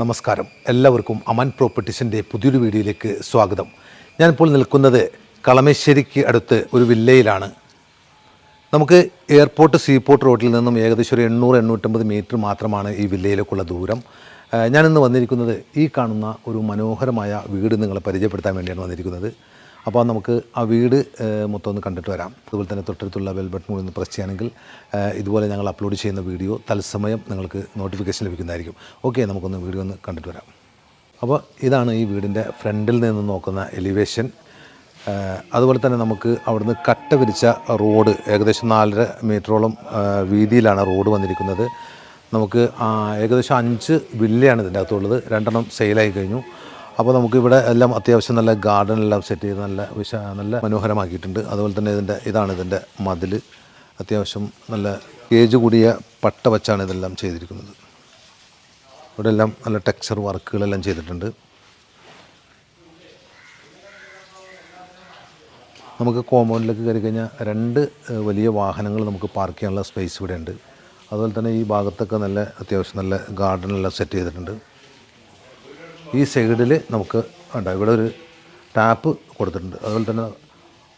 നമസ്കാരം. എല്ലാവർക്കും അമൻ പ്രോപ്പർട്ടീസിന്റെ പുതിയൊരു വീഡിയോയിലേക്ക് സ്വാഗതം. ഞാനിപ്പോൾ നിൽക്കുന്നത് കളമശ്ശേരിക്ക് അടുത്ത് ഒരു വില്ലയിലാണ്. നമുക്ക് എയർപോർട്ട് സീപോർട്ട് റോഡിൽ നിന്നും ഏകദേശം ഒരു എണ്ണൂറ് എണ്ണൂറ്റമ്പത് മീറ്റർ മാത്രമാണ് ഈ വില്ലയിലേക്കുള്ള ദൂരം. ഞാനിന്ന് വന്നിരിക്കുന്നത് ഈ കാണുന്ന ഒരു മനോഹരമായ വീട് നിങ്ങളെ പരിചയപ്പെടുത്താൻ വേണ്ടിയാണ് വന്നിരിക്കുന്നത്. അപ്പോൾ നമുക്ക് ആ വീട് മൊത്തം ഒന്ന് കണ്ടിട്ട് വരാം. അതുപോലെ തന്നെ തൊട്ടടുത്തുള്ള ബെൽ ബട്ടൺ ഒന്ന് പ്രസ് ചെയ്യുകയാണെങ്കിൽ ഇതുപോലെ ഞങ്ങൾ അപ്ലോഡ് ചെയ്യുന്ന വീഡിയോ തത്സമയം നിങ്ങൾക്ക് നോട്ടിഫിക്കേഷൻ ലഭിക്കുന്നതായിരിക്കും. ഓക്കെ നമുക്കൊന്ന് വീഡിയോ ഒന്ന് കണ്ടിട്ട് വരാം. അപ്പോൾ ഇതാണ് ഈ വീടിന്റെ ഫ്രണ്ടിൽ നിന്ന് നോക്കുന്ന എലിവേഷൻ അതുപോലെ തന്നെ നമുക്ക് അവിടുന്ന് കട്ട വിരിച്ച റോഡ് ഏകദേശം നാലര മീറ്ററോളം വീതിയിലാണ് റോഡ് വന്നിരിക്കുന്നത്. നമുക്ക് ഏകദേശം അഞ്ച് വില്ലയാണ് ഇതിന്റെ അകത്തുള്ളത്. രണ്ടെണ്ണം സെയിലായി കഴിഞ്ഞു. അപ്പോൾ നമുക്ക് ഇവിടെ എല്ലാം അത്യാവശ്യം നല്ല ഗാർഡൻ എല്ലാം സെറ്റ് ചെയ്ത് നല്ല വിശ നല്ല മനോഹരമാക്കിയിട്ടുണ്ട്. അതുപോലെ തന്നെ ഇതിന്റെ ഇതാണ് ഇതിന്റെ മതിൽ. അത്യാവശ്യം നല്ല കേജ് കൂടിയ പട്ട വച്ചാണ് ഇതെല്ലാം ചെയ്തിരിക്കുന്നത്. ഇവിടെ എല്ലാം നല്ല ടെക്സ്ചർ വർക്കുകളെല്ലാം ചെയ്തിട്ടുണ്ട്. നമുക്ക് കോമ്പൗണ്ടിലേക്ക് കയറി കഴിഞ്ഞാൽ രണ്ട് വലിയ വാഹനങ്ങൾ നമുക്ക് പാർക്ക് ചെയ്യാനുള്ള സ്പേസ് ഇവിടെ ഉണ്ട് അതുപോലെ തന്നെ ഈ ഭാഗത്തൊക്കെ നല്ല അത്യാവശ്യം നല്ല ഗാർഡനെല്ലാം സെറ്റ് ചെയ്തിട്ടുണ്ട്. ഈ സൈഡിൽ നമുക്ക് ഉണ്ട് ഇവിടെ ഒരു ടാപ്പ് കൊടുത്തിട്ടുണ്ട്. അതുപോലെ തന്നെ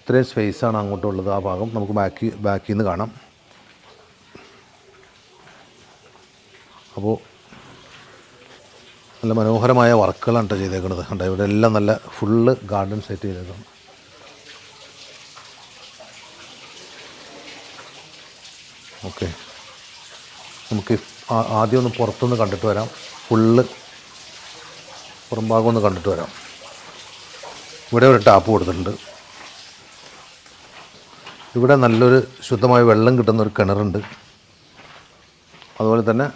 ഇത്രയും സ്പേസാണ് അങ്ങോട്ടുള്ളത്. ആ ഭാഗം നമുക്ക് ബാക്കി ബാക്കിൽ നിന്ന് കാണാം. അപ്പോൾ നല്ല മനോഹരമായ വർക്കുകളാണ് കേട്ടോ ചെയ്തേക്കുന്നത് ഉണ്ട് ഇവിടെ എല്ലാം നല്ല ഫുള്ള് ഗാർഡൻ സെറ്റ് ചെയ്തേക്കണം. ഓക്കെ നമുക്ക് ആദ്യം ഒന്ന് പുറത്തുനിന്ന് കണ്ടിട്ട് വരാം. ഫുള്ള് പുറംഭാഗം ഒന്ന് കണ്ടിട്ട് വരാം. ഇവിടെ ഒരു ടാപ്പ് കൊടുത്തിട്ടുണ്ട്. ഇവിടെ നല്ലൊരു ശുദ്ധമായ വെള്ളം കിട്ടുന്ന ഒരു കിണറുണ്ട്. അതുപോലെ തന്നെ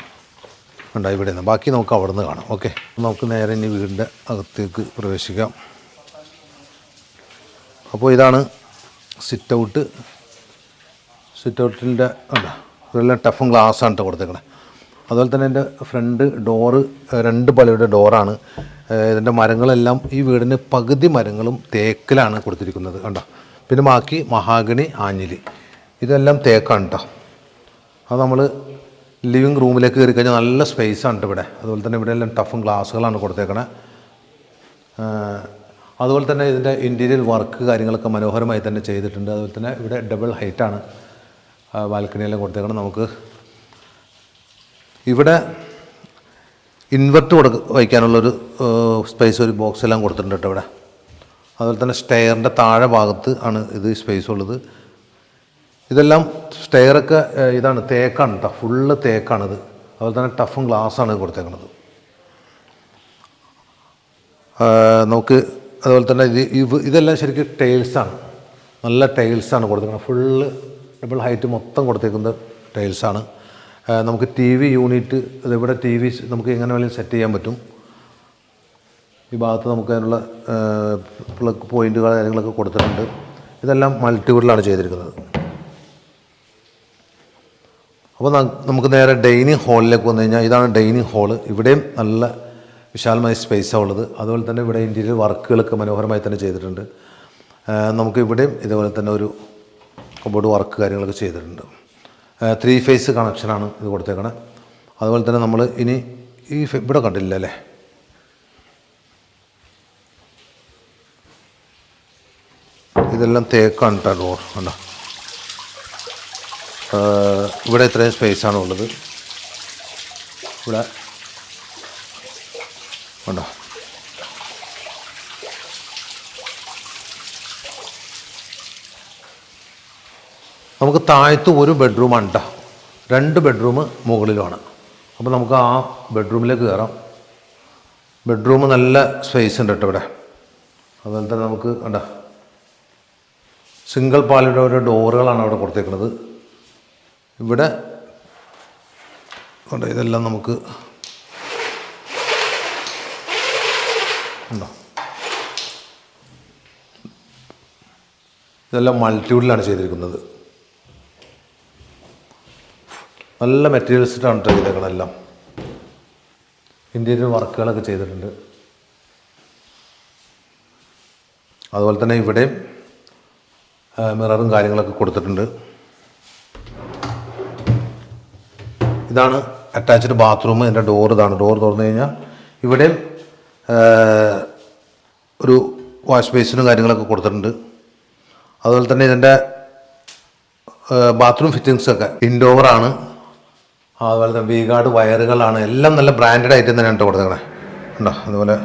ഉണ്ട് ഇവിടെ നിന്ന്? ബാക്കി നമുക്ക് അവിടെ നിന്ന് കാണാം. ഓക്കെ. നമുക്ക് നേരെ ഇനി വീടിന്റെ അകത്തേക്ക് പ്രവേശിക്കാം. അപ്പോൾ ഇതാണ് സിറ്റ് ഔട്ട് സിറ്റ് ഔട്ടിന്റെ അല്ല ഇതെല്ലാം ടഫും ഗ്ലാസ്സാണ് കേട്ടോ കൊടുത്തേക്കണേ. അതുപോലെ തന്നെ എന്റെ ഫ്രണ്ട് ഡോറ് രണ്ട് പലയുടെ ഡോറാണ് ഇതിന്റെ മരങ്ങളെല്ലാം ഈ വീടിന് പകുതി മരങ്ങളും തേക്കിലാണ് കൊടുത്തിരിക്കുന്നത് കണ്ടോ? പിന്നെ ബാക്കി മഹാഗണി ആഞ്ഞിലി. ഇതെല്ലാം തേക്കാണ് കേട്ടോ അത് നമ്മൾ ലിവിങ് റൂമിലേക്ക് കയറി കഴിഞ്ഞാൽ നല്ല സ്പേസാണ് ആണ് ഇവിടെ. അതുപോലെ തന്നെ ഇവിടെ എല്ലാം ടഫും ഗ്ലാസ്സുകളാണ് കൊടുത്തേക്കണേ. അതുപോലെ തന്നെ ഇതിന്റെ ഇന്റീരിയൽ വർക്ക് കാര്യങ്ങളൊക്കെ മനോഹരമായി തന്നെ ചെയ്തിട്ടുണ്ട്. അതുപോലെ തന്നെ ഇവിടെ ഡബിൾ ഹൈറ്റാണ് ബാൽക്കണിയെല്ലാം കൊടുത്തേക്കണം നമുക്ക്. ഇവിടെ ഇൻവെർട്ട് കൊടുക്ക വയ്ക്കാനുള്ളൊരു സ്പേസ് ഒരു ബോക്സ് എല്ലാം കൊടുത്തിട്ടുണ്ട് കേട്ടോ ഇവിടെ. അതുപോലെ തന്നെ സ്റ്റെയറിന്റെ താഴെ ഭാഗത്ത് ആണ് ഇത് സ്പേസ് ഉള്ളത്. ഇതെല്ലാം സ്റ്റെയറൊക്കെ ഇതാണ് തേക്കാണ് കേട്ടോ ഫുള്ള് തേക്കാണിത് അതുപോലെ തന്നെ ടഫും ഗ്ലാസ്സാണ് കൊടുത്തേക്കുന്നത് നമുക്ക് അതുപോലെ തന്നെ ഇത് ഇതെല്ലാം ശരിക്കും ടൈൽസാണ് നല്ല ടൈൽസാണ് കൊടുത്തേക്കുന്നത് ഫുള്ള് ഡബിൾ ഹൈറ്റ് മൊത്തം കൊടുത്തേക്കുന്നത് ടൈൽസാണ് നമുക്ക് ടി വി യൂണിറ്റ് ഇതിവിടെ ടി വി നമുക്ക് എങ്ങനെ വേണമെങ്കിലും സെറ്റ് ചെയ്യാൻ പറ്റും. ഈ ഭാഗത്ത് നമുക്ക് അതിനുള്ള പ്ലഗ് പോയിന്റുകൾ കാര്യങ്ങളൊക്കെ കൊടുത്തിട്ടുണ്ട്. ഇതെല്ലാം മൾട്ടിവുഡിലാണ് ചെയ്തിരിക്കുന്നത്. അപ്പോൾ നമുക്ക് നേരെ ഡൈനിങ് ഹാളിലേക്ക് വന്നു കഴിഞ്ഞാൽ ഇതാണ് ഡൈനിങ് ഹാൾ ഇവിടെയും നല്ല വിശാലമായ സ്പേസാണ് ഉള്ളത്. അതുപോലെ തന്നെ ഇവിടെ ഇന്റീരിയർ വർക്കുകളൊക്കെ മനോഹരമായി തന്നെ ചെയ്തിട്ടുണ്ട്. നമുക്ക് ഇവിടെയും ഇതുപോലെ തന്നെ ഒരു കബോർഡ് വർക്ക് കാര്യങ്ങളൊക്കെ ചെയ്തിട്ടുണ്ട്. ത്രീ ഫേസ് കണക്ഷനാണ് ഇത് കൊടുത്തേക്കണേ. അതുപോലെ തന്നെ നമ്മൾ ഇനി ഈ ഇവിടെ കണ്ടില്ല അല്ലേ? ഇതെല്ലാം തേക്കാണ് കേട്ടോ ഡോർ കണ്ടോ? ഇവിടെ ഇത്രയും സ്പേസാണ് ഉള്ളത്. ഇവിടെ. ഉണ്ടോ നമുക്ക് താഴത്ത് ഒരു ബെഡ്റൂമാണ് രണ്ട് ബെഡ്റൂം മുകളിലുമാണ്. അപ്പോൾ നമുക്ക് ആ ബെഡ്റൂമിലേക്ക് കയറാം ബെഡ്റൂം നല്ല സ്പേസ് ഉണ്ട് കേട്ടോ ഇവിടെ. അതുപോലെ തന്നെ നമുക്ക് കണ്ടോ സിംഗിൾ പാലിയുടെ ഒരു ഡോറുകളാണ് അവിടെ കൊടുത്തേക്കുന്നത് ഇവിടെ ഉണ്ട് ഇതെല്ലാം നമുക്ക് ഉണ്ടോ? ഇതെല്ലാം മൾട്ടിവുഡിലാണ് ചെയ്തിരിക്കുന്നത്. നല്ല മെറ്റീരിയൽസിട്ടാണ് കേട്ടോ എല്ലാം ഇന്റീരിയർ വർക്കുകളൊക്കെ ചെയ്തിട്ടുണ്ട്. അതുപോലെ തന്നെ ഇവിടെയും മിററും കാര്യങ്ങളൊക്കെ കൊടുത്തിട്ടുണ്ട്. ഇതാണ് അറ്റാച്ച്ഡ് ബാത്റൂം ഇതിന്റെ ഡോർ ഇതാണ്. ഡോർ തുറന്നു കഴിഞ്ഞാൽ ഇവിടെയും ഒരു വാഷ് ബേസിനും കാര്യങ്ങളൊക്കെ കൊടുത്തിട്ടുണ്ട്. അതുപോലെ തന്നെ ഇതിന്റെ ബാത്റൂം ഫിറ്റിങ്സൊക്കെ ഇൻഡോവറാണ് അതുപോലെ തന്നെ വി ഗാർഡ് വയറുകളാണ്. എല്ലാം നല്ല ബ്രാൻഡഡ് ഐറ്റം തന്നെയാണ് കേട്ടോ കൊടുത്തേക്കണേ. ഉണ്ടോ അതുപോലെ.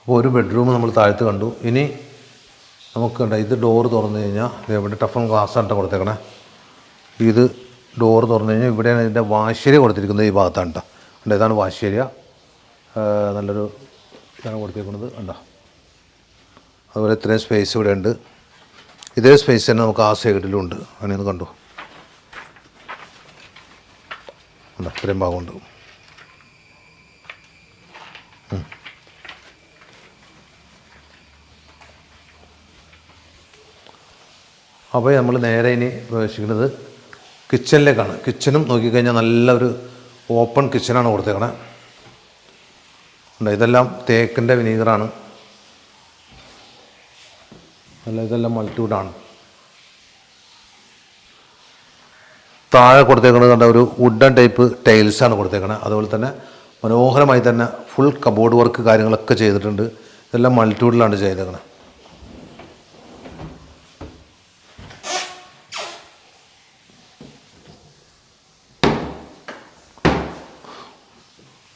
അപ്പോൾ ഒരു ബെഡ്റൂം നമ്മൾ താഴ്ത്ത് കണ്ടു. ഇനി നമുക്ക് ഇത് ഡോറ് തുറന്നു കഴിഞ്ഞാൽ ഇവിടെ ടഫൺ ഗ്ലാസ് ആണ് ട്ടോ കൊടുത്തേക്കണേ. ഇത് ഡോറ് തുറന്നു കഴിഞ്ഞാൽ ഇവിടെയാണ് ഇതിന്റെ വാശേരി കൊടുത്തിരിക്കുന്നത് ഈ ഭാഗത്താണ് കേട്ടോ ഉണ്ട് ഇതാണ് വാശേരിയ നല്ലൊരു ഇതാണ് കൊടുത്തിരിക്കുന്നത് ഉണ്ടോ അതുപോലെ ഇത്രയും സ്പേസ് ഇവിടെ ഉണ്ട്. ഇതേ സ്പേസ് തന്നെ നമുക്ക് ആ സൈഡിലും ഉണ്ട്. അങ്ങനെയൊന്ന് കണ്ടു. ഉണ്ടോ ഇത്രയും ഭാഗമുണ്ട്. അപ്പോൾ നമ്മൾ നേരെ ഇനി പ്രവേശിക്കുന്നത് കിച്ചണിലേക്കാണ് കിച്ചണും നോക്കിക്കഴിഞ്ഞാൽ നല്ലൊരു ഓപ്പൺ കിച്ചണാണ് കൊടുത്തേക്കണേ. ഇതെല്ലാം തേക്കിന്റെ വിനീഗറാണ് അല്ല ഇതെല്ലാം മൾട്ടിവുഡാണ്. താഴെ കൊടുത്തേക്കുന്നത് കണ്ട ഒരു വുഡൻ ടൈപ്പ് ടൈൽസാണ് കൊടുത്തേക്കണത് അതുപോലെ തന്നെ മനോഹരമായി തന്നെ ഫുൾ കബോർഡ് വർക്ക് കാര്യങ്ങളൊക്കെ ചെയ്തിട്ടുണ്ട്. ഇതെല്ലാം മൾട്ടിവുഡിലാണ് ചെയ്തേക്കണത്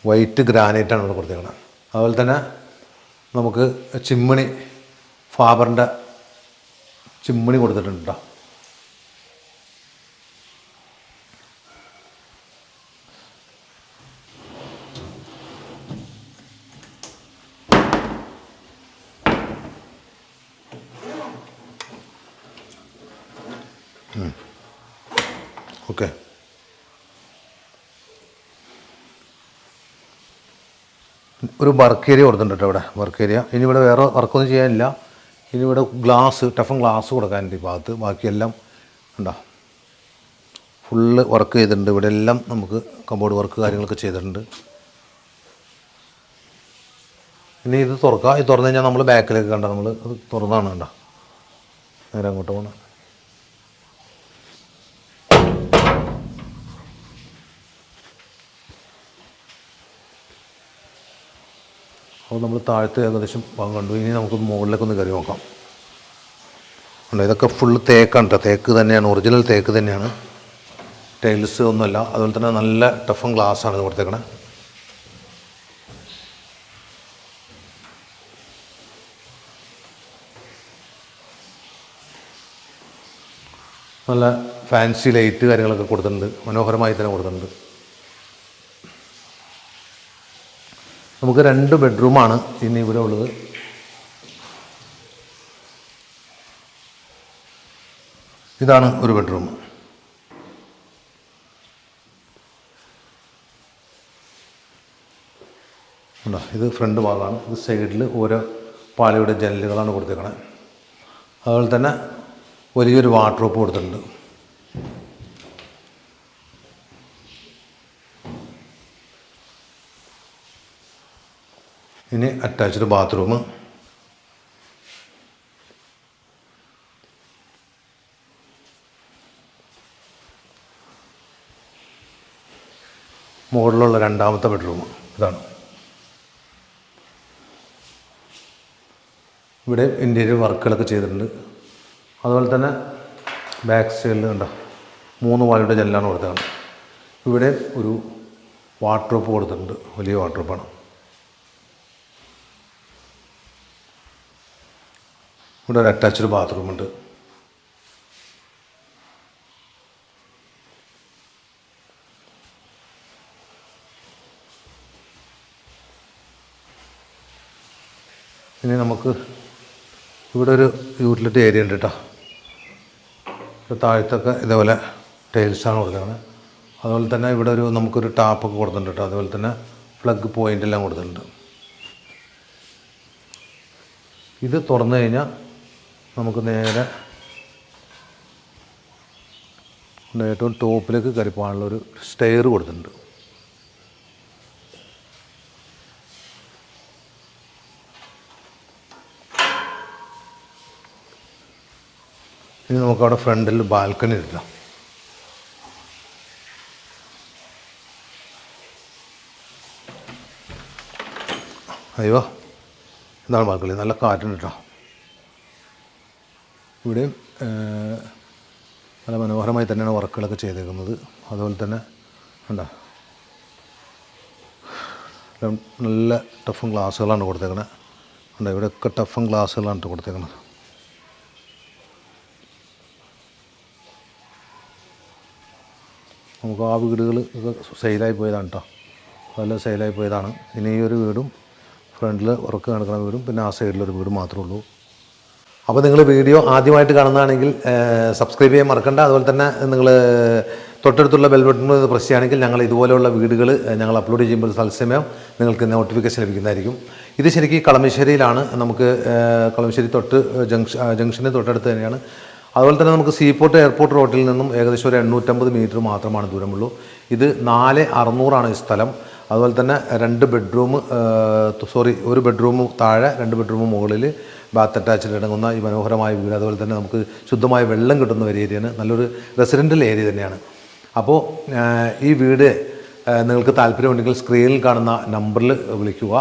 വൈറ്റ് ഗ്രാനൈറ്റാണ് ഇവിടെ കൊടുത്തേക്കുന്നത് അതുപോലെ തന്നെ നമുക്ക് ചിമ്മിണി ഫാബറിന്റെ ചിമ്മിണി കൊടുത്തിട്ടുണ്ട് കേട്ടോ ഓക്കെ ഒരു വർക്ക് ഏരിയ കൊടുത്തിട്ടുണ്ട് ഇവിടെ വർക്ക് ഏരിയ ഇനി ഇവിടെ വേറെ വർക്കൊന്നും ചെയ്യാനില്ല. ഇനി ഇവിടെ ഗ്ലാസ് ടഫൻ ഗ്ലാസ് കൊടുക്കാനുണ്ട് ഈ ഭാഗത്ത്. ബാക്കിയെല്ലാം ഉണ്ടോ? ഫുള്ള് വർക്ക് ചെയ്തിട്ടുണ്ട്. ഇവിടെ എല്ലാം നമുക്ക് കമ്പോർഡ് വർക്ക് കാര്യങ്ങളൊക്കെ ചെയ്തിട്ടുണ്ട്. ഇനി ഇത് തുറക്കുക ഇത് തുറന്നു കഴിഞ്ഞാൽ നമ്മൾ ബാക്കിലേക്ക് കണ്ട? നമ്മൾ അത് തുറന്നാണ് കണ്ട? നേരെ അങ്ങോട്ട് പോകണം അപ്പോൾ നമ്മൾ താഴത്ത് ഏകദേശം ഭാഗം കണ്ടു. ഇനി നമുക്ക് മുകളിലേക്ക് ഒന്ന് കയറി നോക്കാം. ഉണ്ട് ഇതൊക്കെ ഫുള്ള് തേക്കാണ് കേട്ടോ തേക്ക് തന്നെയാണ് ഒറിജിനൽ തേക്ക് തന്നെയാണ്. ടൈൽസ് ഒന്നുമല്ല അതുപോലെ തന്നെ നല്ല ടഫൻ ഗ്ലാസ് ആണ് ഇത് കൊടുത്തേക്കണേ. നല്ല ഫാൻസി ലൈറ്റ് കാര്യങ്ങളൊക്കെ കൊടുത്തിട്ടുണ്ട്. മനോഹരമായി തന്നെ കൊടുത്തിട്ടുണ്ട്. നമുക്ക് രണ്ട് ബെഡ്റൂമാണ് ഇന്ന് ഇവിടെ ഉള്ളത്. ഇതാണ് ഒരു ബെഡ്റൂം. ഉണ്ടോ ഇത് ഫ്രണ്ട് ഭാഗമാണ്. ഇത് സൈഡിൽ ഓരോ പാലയുടെ ജനലുകളാണ് കൊടുത്തേക്കണത് അതുപോലെ തന്നെ വലിയൊരു വാട്ടർ കൊടുത്തിട്ടുണ്ട്. ഇനി അറ്റാച്ച്ഡ് ബാത്റൂം മുകളിലുള്ള രണ്ടാമത്തെ ബെഡ്റൂം ഇതാണ്. ഇവിടെ ഇന്റീരിയർ വർക്കുകളൊക്കെ ചെയ്തിട്ടുണ്ട്. അതുപോലെ തന്നെ ബാക്ക് സൈഡിൽ കണ്ടോ മൂന്ന് വാലിയുടെ ജനലാണ് കൊടുത്തതാണ് ഇവിടെ ഒരു വാർഡ്രോപ്പ് കൊടുത്തിട്ടുണ്ട്. വലിയ വാർഡ്രോപ്പാണ് ഇവിടെ ഒരു അറ്റാച്ച്ഡ് ബാത്റൂമുണ്ട് ഇനി നമുക്ക് ഇവിടെ ഒരു യൂട്ടിലിറ്റി ഏരിയ ഉണ്ട് കേട്ടോ താഴത്തൊക്കെ ഇതേപോലെ ടൈൽസാണ് കൊടുക്കുന്നത്. അതുപോലെ തന്നെ ഇവിടെ ഒരു നമുക്കൊരു ടാപ്പൊക്കെ കൊടുത്തിട്ടുണ്ട് കേട്ടോ അതുപോലെ തന്നെ പ്ലഗ് പോയിന്റ് എല്ലാം കൊടുത്തിട്ടുണ്ട്. ഇത് തുറന്നു കഴിഞ്ഞാൽ നമുക്ക് നേരെ ഏറ്റവും ടോപ്പിലേക്ക് കയറി സ്റ്റെയർ കൊടുത്തിട്ടുണ്ട്. ഇനി നമുക്കവിടെ ഫ്രണ്ടിൽ ബാൽക്കണി എടുക്കാം അയ്യോ എന്താണ് ബാൽക്കണി. നല്ല കാറ്റുണ്ട് കേട്ടോ. ഇവിടെയും നല്ല മനോഹരമായി തന്നെയാണ് വർക്കുകളൊക്കെ ചെയ്തേക്കുന്നത്. അതുപോലെ തന്നെ ഉണ്ടോ നല്ല ടഫും ഗ്ലാസ്സുകളാണ് കൊടുത്തേക്കണത് ഉണ്ട് ഇവിടെയൊക്കെ ടഫും ഗ്ലാസ്സുകളാണ് കൊടുത്തേക്കണത് നമുക്ക് ആ വീടുകൾ ഇതൊക്കെ സെയിലായി പോയതാണ് കേട്ടോ. നല്ല സെയിലായി പോയതാണ്. ഇനി ഈ ഒരു വീടും ഫ്രണ്ടിൽ വർക്ക് നടക്കുന്ന വീടും പിന്നെ ആ സൈഡിലൊരു വീട് മാത്രമേ ഉള്ളൂ. അപ്പോൾ നിങ്ങൾ വീഡിയോ ആദ്യമായിട്ട് കാണുന്നതാണെങ്കിൽ സബ്സ്ക്രൈബ് ചെയ്യാൻ മറക്കണ്ട. അതുപോലെ തന്നെ നിങ്ങൾ തൊട്ടടുത്തുള്ള ബെൽ ബട്ടൺ പ്രസ് ചെയ്യുകയാണെങ്കിൽ ഞങ്ങൾ ഇതുപോലെയുള്ള വീടുകൾ ഞങ്ങൾ അപ്ലോഡ് ചെയ്യുമ്പോൾ തത്സമയം നിങ്ങൾക്ക് നോട്ടിഫിക്കേഷൻ ലഭിക്കുന്നതായിരിക്കും. ഇത് ശരിക്കും കളമശ്ശേരിയിലാണ്. നമുക്ക് കളമശ്ശേരി തൊട്ട് ജംഗ്ഷ ജംഗ്ഷന് തൊട്ടടുത്ത് തന്നെയാണ്. അതുപോലെ തന്നെ നമുക്ക് സീപോർട്ട് എയർപോർട്ട് റോഡിൽ നിന്നും ഏകദേശം ഒരു എണ്ണൂറ്റമ്പത് മീറ്റർ മാത്രമാണ് ദൂരമുള്ളൂ. ഇത് നാല് അറുന്നൂറാണ് ഈ സ്ഥലം. അതുപോലെ തന്നെ രണ്ട് ബെഡ്റൂം സോറി ഒരു ബെഡ്റൂം താഴെ രണ്ട് ബെഡ്റൂം മുകളിൽ ബാത്ത് അറ്റാച്ച്ഡ് ഇടങ്ങുന്ന ഈ മനോഹരമായ വീട്. അതുപോലെ തന്നെ നമുക്ക് ശുദ്ധമായ വെള്ളം കിട്ടുന്ന ഒരു ഏരിയയാണ്. നല്ലൊരു റെസിഡന്റൽ ഏരിയ തന്നെയാണ്. അപ്പോൾ ഈ വീട് നിങ്ങൾക്ക് താല്പര്യമുണ്ടെങ്കിൽ സ്ക്രീനിൽ കാണുന്ന നമ്പറിൽ വിളിക്കുക.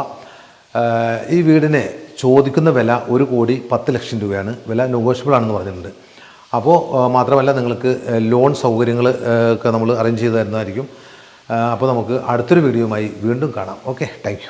ഈ വീടിനെ ചോദിക്കുന്ന വില ഒരു കോടി പത്ത് ലക്ഷം രൂപയാണ്. വില നെഗോഷ്യബിൾ ആണെന്ന് പറഞ്ഞിട്ടുണ്ട്. അപ്പോൾ മാത്രമല്ല നിങ്ങൾക്ക് ലോൺ സൗകര്യങ്ങൾ ഒക്കെ നമ്മൾ അറേഞ്ച് ചെയ്ത് തരുന്നതായിരിക്കും. അപ്പോൾ നമുക്ക് അടുത്തൊരു വീഡിയോയുമായി വീണ്ടും കാണാം. Okay thank